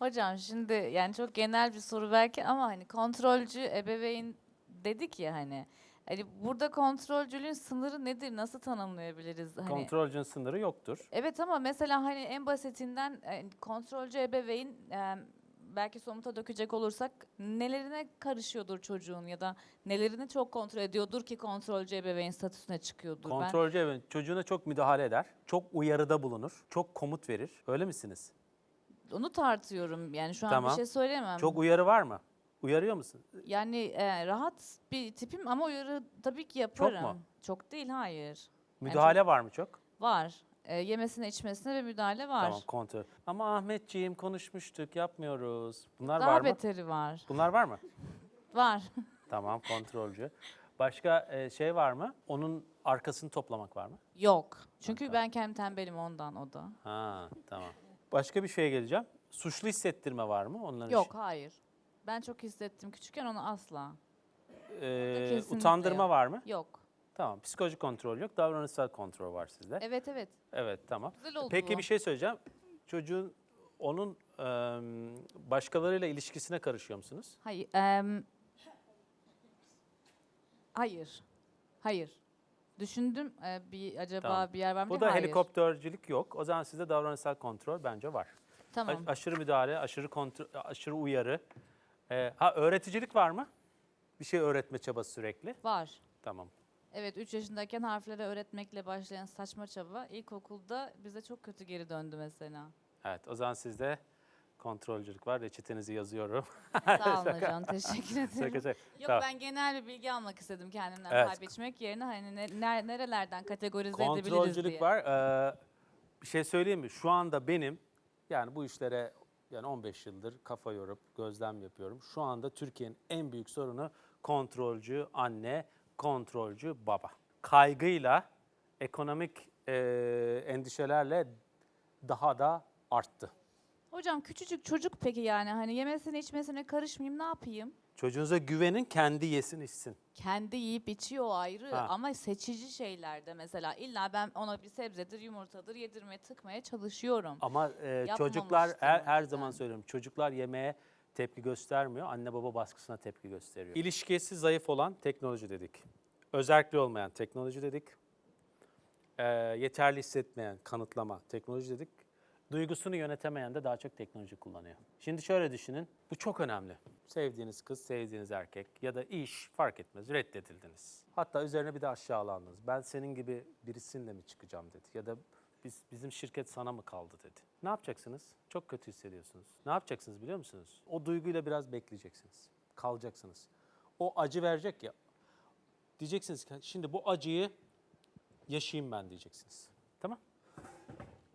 Hocam şimdi yani çok genel bir soru belki ama hani kontrolcü ebeveyn dedik ya hani. Hani burada kontrolcülüğün sınırı nedir? Nasıl tanımlayabiliriz? Hani Kontrolcünün sınırı yoktur. Evet ama mesela hani en basitinden e, kontrolcü ebeveyn e, belki somuta dökecek olursak nelerine karışıyordur çocuğun ya da nelerini çok kontrol ediyordur ki kontrolcü ebeveyn statüsüne çıkıyordur. Ben Kontrolcü evet, çocuğuna çok müdahale eder, çok uyarıda bulunur, çok komut verir. Öyle misiniz? Onu tartıyorum yani şu an Tamam. bir şey söyleyemem. Çok uyarı var mı? Uyarıyor musun? Yani e, rahat bir tipim ama uyarı tabii ki yaparım. mu? Çok değil hayır. Müdahale var mı çok? Var. E, yemesine içmesine ve müdahale var. Tamam kontrol. Ama Ahmetciğim konuşmuştuk yapmıyoruz. Bunlar Daha var mı? beteri var. Bunlar var mı? Var. Tamam kontrolcü. Başka e, şey var mı? Onun arkasını toplamak var mı? Yok. Çünkü ben kendim tembelim ondan o da. Ha tamam. Başka bir şeye geleceğim. Suçlu hissettirme var mı? Onların Yok hayır. Ben çok hissettim küçükken onu asla. Ee, kesinlikle utandırma yok. var mı? Yok. Tamam. Psikolojik kontrol yok. Davranışsal kontrol var sizde. Evet evet. Evet tamam. Güzel oldu Peki bu. bir şey söyleyeceğim. Çocuğun onun e, başkalarıyla ilişkisine karışıyor musunuz? Hayır. em, hayır. Hayır. Düşündüm e, bir acaba Tamam. bir yer var mı? Bu diye. da Hayır. helikoptercilik yok. O zaman sizde davranışsal kontrol bence var. A- Tamam. aşırı müdahale, aşırı kontrol, aşırı uyarı. Ee, ha öğreticilik var mı? Bir şey öğretme çabası sürekli. Var. Tamam. Evet 3 yaşındayken harfleri öğretmekle başlayan saçma çaba ilkokulda bize çok kötü geri döndü mesela. Evet o zaman sizde kontrolcülük var. Reçetenizi yazıyorum. Sağ olun hocam teşekkür ederim. Şaka şaka. Yok Tamam. ben genel bir bilgi almak istedim kendimden Evet. pay biçmek yerine hani ne- ner- nerelerden kategorize edebiliriz diye. Kontrolcülük var. Ee, bir şey söyleyeyim mi? Şu anda benim yani bu işlere yani 15 yıldır kafa yorup gözlem yapıyorum. Şu anda Türkiye'nin en büyük sorunu kontrolcü anne, kontrolcü baba. Kaygıyla, ekonomik e, endişelerle daha da arttı. Hocam küçücük çocuk peki yani hani yemesine içmesine karışmayayım ne yapayım? Çocuğunuza güvenin, kendi yesin içsin. Kendi yiyip içiyor ayrı Ha. ama seçici şeylerde mesela illa ben ona bir sebzedir yumurtadır yedirmeye tıkmaya çalışıyorum. Ama e, çocuklar her, her önceden. zaman söylüyorum çocuklar yemeğe tepki göstermiyor. Anne baba baskısına tepki gösteriyor. İlişkisi zayıf olan teknoloji dedik. Özellikle olmayan teknoloji dedik. E, yeterli hissetmeyen kanıtlama teknoloji dedik. Duygusunu yönetemeyen de daha çok teknoloji kullanıyor. Şimdi şöyle düşünün. Bu çok önemli. Sevdiğiniz kız, sevdiğiniz erkek ya da iş fark etmez. Reddedildiniz. Hatta üzerine bir de aşağılandınız. Ben senin gibi birisinle mi çıkacağım dedi. Ya da biz bizim şirket sana mı kaldı dedi. Ne yapacaksınız? Çok kötü hissediyorsunuz. Ne yapacaksınız biliyor musunuz? O duyguyla biraz bekleyeceksiniz. Kalacaksınız. O acı verecek ya. Diyeceksiniz ki şimdi bu acıyı yaşayayım ben diyeceksiniz.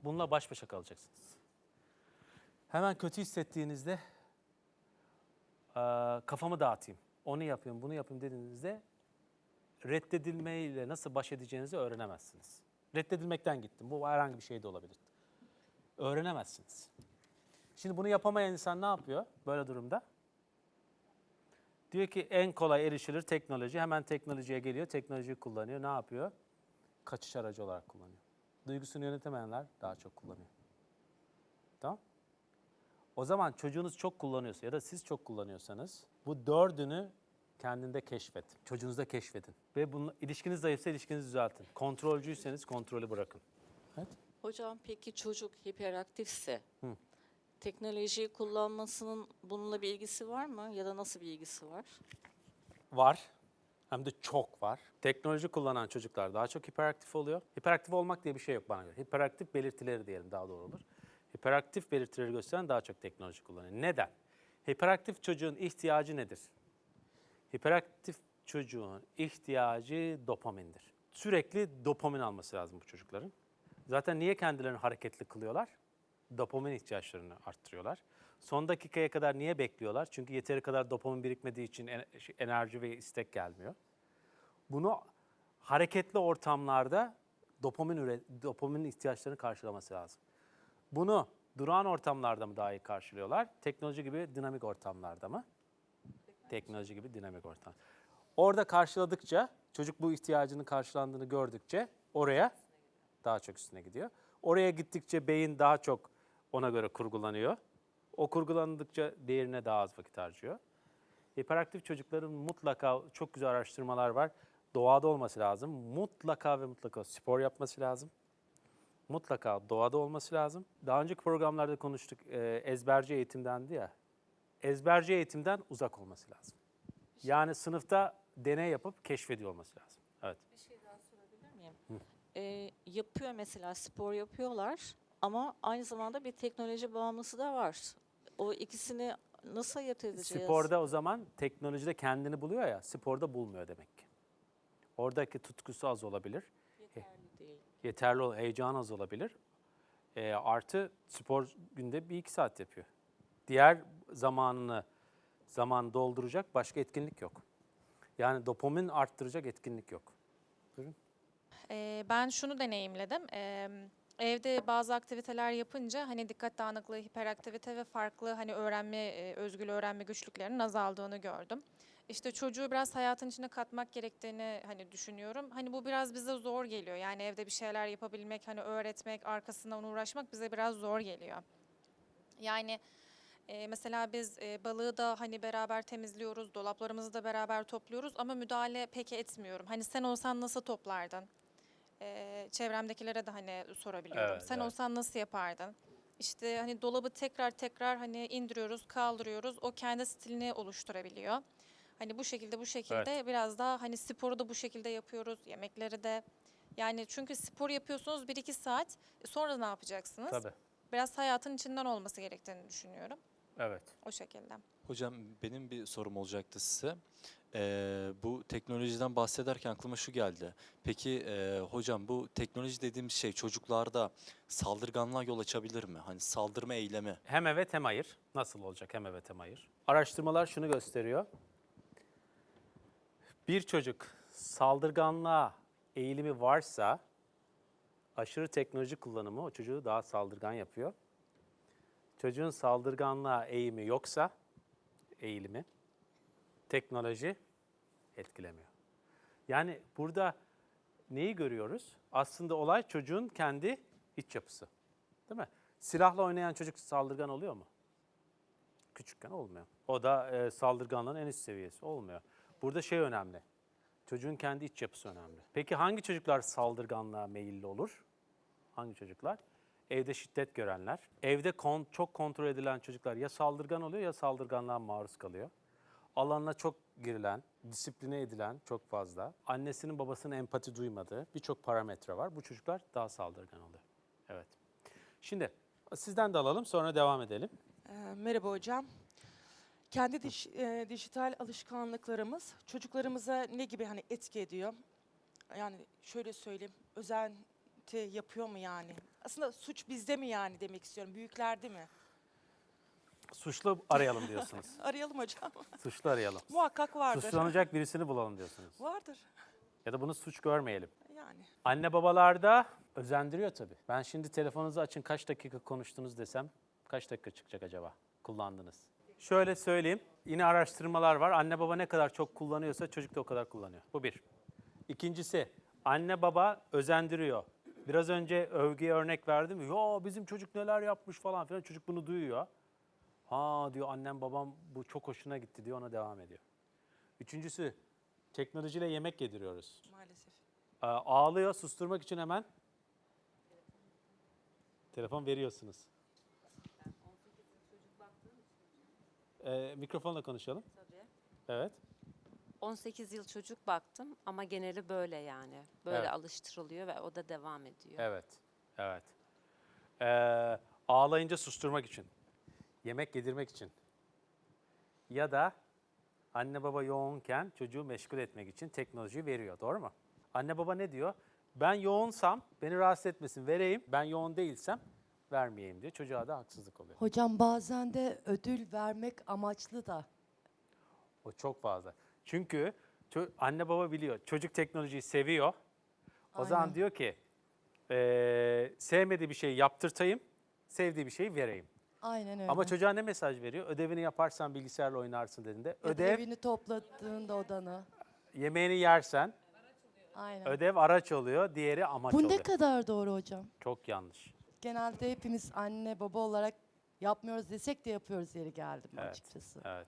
Bununla baş başa kalacaksınız. Hemen kötü hissettiğinizde kafamı dağıtayım, onu yapayım, bunu yapayım dediğinizde reddedilmeyle nasıl baş edeceğinizi öğrenemezsiniz. Reddedilmekten gittim. Bu herhangi bir şey de olabilir. Öğrenemezsiniz. Şimdi bunu yapamayan insan ne yapıyor böyle durumda? Diyor ki en kolay erişilir teknoloji. Hemen teknolojiye geliyor, teknolojiyi kullanıyor. Ne yapıyor? Kaçış aracı olarak kullanıyor. Duygusunu yönetemeyenler daha çok kullanıyor. Tamam? O zaman çocuğunuz çok kullanıyorsa ya da siz çok kullanıyorsanız bu dördünü kendinde keşfet. Çocuğunuzda keşfedin. Ve bunun, ilişkiniz zayıfsa ilişkinizi düzeltin. Kontrolcüyseniz kontrolü bırakın. Evet. Hocam peki çocuk hiperaktifse Hı. teknolojiyi kullanmasının bununla bir ilgisi var mı ya da nasıl bir ilgisi var? Var. Hem de çok var. Teknoloji kullanan çocuklar daha çok hiperaktif oluyor. Hiperaktif olmak diye bir şey yok bana göre. Hiperaktif belirtileri diyelim daha doğru olur. Hiperaktif belirtileri gösteren daha çok teknoloji kullanıyor. Neden? Hiperaktif çocuğun ihtiyacı nedir? Hiperaktif çocuğun ihtiyacı dopamindir. Sürekli dopamin alması lazım bu çocukların. Zaten niye kendilerini hareketli kılıyorlar? Dopamin ihtiyaçlarını arttırıyorlar. Son dakikaya kadar niye bekliyorlar? Çünkü yeteri kadar dopamin birikmediği için şey, enerji ve istek gelmiyor. Bunu hareketli ortamlarda dopamin üre, dopamin ihtiyaçlarını karşılaması lazım. Bunu durağan ortamlarda mı daha iyi karşılıyorlar? Teknoloji gibi dinamik ortamlarda mı? Teknoloji gibi dinamik ortam. Orada karşıladıkça, çocuk bu ihtiyacının karşılandığını gördükçe oraya daha çok üstüne gidiyor. Oraya gittikçe beyin daha çok ona göre kurgulanıyor. O kurgulandıkça diğerine daha az vakit harcıyor. Hiperaktif çocukların mutlaka çok güzel araştırmalar var. Doğada olması lazım. Mutlaka ve mutlaka spor yapması lazım. Mutlaka doğada olması lazım. Daha önceki programlarda konuştuk. e, ezberci eğitim dendi ya. Ezberci eğitimden uzak olması lazım. Yani sınıfta deney yapıp keşfediyor olması lazım. Evet. Bir şey daha sorabilir miyim? Ee, yapıyor mesela spor yapıyorlar ama aynı zamanda bir teknoloji bağımlısı da var. O ikisini nasıl ayırt edeceğiz? Sporda o zaman teknolojide kendini buluyor ya, sporda bulmuyor demek ki. Oradaki tutkusu az olabilir, yeterli değil. yeterli ol, heyecan az olabilir. E, artı spor günde bir iki saat yapıyor. Diğer zamanını zaman dolduracak başka etkinlik yok. Yani dopamin arttıracak etkinlik yok. Ee, ben şunu deneyimledim. Ee, evde bazı aktiviteler yapınca hani dikkat dağınıklığı, hiperaktivite ve farklı hani öğrenme, e, özgül öğrenme güçlüklerinin azaldığını gördüm. İşte çocuğu biraz hayatın içine katmak gerektiğini hani düşünüyorum. Hani bu biraz bize zor geliyor. Yani evde bir şeyler yapabilmek, hani öğretmek, arkasından uğraşmak bize biraz zor geliyor. Yani e, mesela biz e, balığı da hani beraber temizliyoruz, dolaplarımızı da beraber topluyoruz ama müdahale pek etmiyorum. Hani sen olsan nasıl toplardın? E, çevremdekilere de hani sorabiliyorum. Evet, sen evet. olsan nasıl yapardın? İşte hani dolabı tekrar tekrar hani indiriyoruz, kaldırıyoruz. O kendi stilini oluşturabiliyor. Hani bu şekilde bu şekilde biraz daha hani sporu da bu şekilde yapıyoruz, yemekleri de. Yani çünkü spor yapıyorsunuz 1-2 saat. e, Sonra ne yapacaksınız? Tabii. Biraz hayatın içinden olması gerektiğini düşünüyorum. Evet. O şekilde. Hocam benim bir sorum olacaktı size. Ee, bu teknolojiden bahsederken aklıma şu geldi. Peki e, hocam bu teknoloji dediğimiz şey çocuklarda saldırganlığa yol açabilir mi? Hani saldırma eylemi. Hem evet hem hayır. Nasıl olacak hem evet hem hayır? Araştırmalar şunu gösteriyor. Bir çocuk saldırganlığa eğilimi varsa aşırı teknoloji kullanımı o çocuğu daha saldırgan yapıyor. Çocuğun saldırganlığa eğimi yoksa eğilimi teknoloji etkilemiyor. Yani burada neyi görüyoruz? Aslında olay çocuğun kendi iç yapısı. Değil mi? Silahla oynayan çocuk saldırgan oluyor mu? Küçükken olmuyor. O da e, saldırganlığın en üst seviyesi olmuyor. Burada şey önemli. Çocuğun kendi iç yapısı önemli. Peki hangi çocuklar saldırganlığa meyilli olur? Hangi çocuklar? Evde şiddet görenler. Evde kon- çok kontrol edilen çocuklar ya saldırgan oluyor ya saldırganlığa maruz kalıyor. Alanına çok girilen, disipline edilen çok fazla. Annesinin babasının empati duymadığı birçok parametre var. Bu çocuklar daha saldırgan oluyor. Evet. Şimdi sizden de alalım sonra devam edelim. Ee, Merhaba hocam. Kendi diş- e, dijital alışkanlıklarımız çocuklarımıza ne gibi hani etki ediyor? Yani şöyle söyleyeyim, özenti yapıyor mu yani? Aslında suç bizde mi yani demek istiyorum, büyüklerde mi? Suçlu arayalım diyorsunuz. Arayalım hocam. Suçlu arayalım. Muhakkak vardır. Suçlanacak birisini bulalım diyorsunuz. Vardır Ya da bunu suç görmeyelim. yani. Anne babalarda özendiriyor tabii. Ben şimdi telefonunuzu açın kaç dakika konuştunuz desem kaç dakika çıkacak acaba kullandınız? Şöyle söyleyeyim. Yine araştırmalar var. Anne baba ne kadar çok kullanıyorsa çocuk da o kadar kullanıyor. Bu bir. İkincisi anne baba özendiriyor. Biraz önce övgüye örnek verdim. Ya bizim çocuk neler yapmış falan filan. Çocuk bunu duyuyor. Ha diyor annem babam bu çok hoşuna gitti diyor ona devam ediyor. Üçüncüsü teknolojiyle yemek yediriyoruz. Maalesef. Ee, Ağlıyor, susturmak için hemen telefon veriyorsunuz. Ee, mikrofonla konuşalım. Tabii. Evet. 18 yıl çocuk baktım ama geneli böyle yani. Böyle Evet. alıştırılıyor ve o da devam ediyor. Evet. Evet. Ee, ağlayınca susturmak için. Yemek yedirmek için. Ya da anne baba yoğunken çocuğu meşgul etmek için teknolojiyi veriyor. Doğru mu? Anne baba ne diyor? Ben yoğunsam beni rahatsız etmesin vereyim. Ben yoğun değilsem vermeyeyim diyor. Çocuğa da haksızlık oluyor. Hocam bazen de ödül vermek amaçlı da. O çok fazla. Çünkü anne baba biliyor. Çocuk teknolojiyi seviyor. O zaman Aynen. diyor ki eee, sevmediği bir şeyi yaptırtayım, sevdiği bir şeyi vereyim. Aynen öyle. Ama çocuğa ne mesaj veriyor? Ödevini yaparsan bilgisayarla oynarsın dediğinde. Ödev, evini topladığında odanı. yemeğini yersen, Aynen. ödev araç oluyor, diğeri amaç Bu oluyor. ne kadar doğru hocam? Çok yanlış. Genelde hepimiz anne baba olarak Yapmıyoruz desek de yapıyoruz yeri geldi mi Evet. açıkçası. Evet.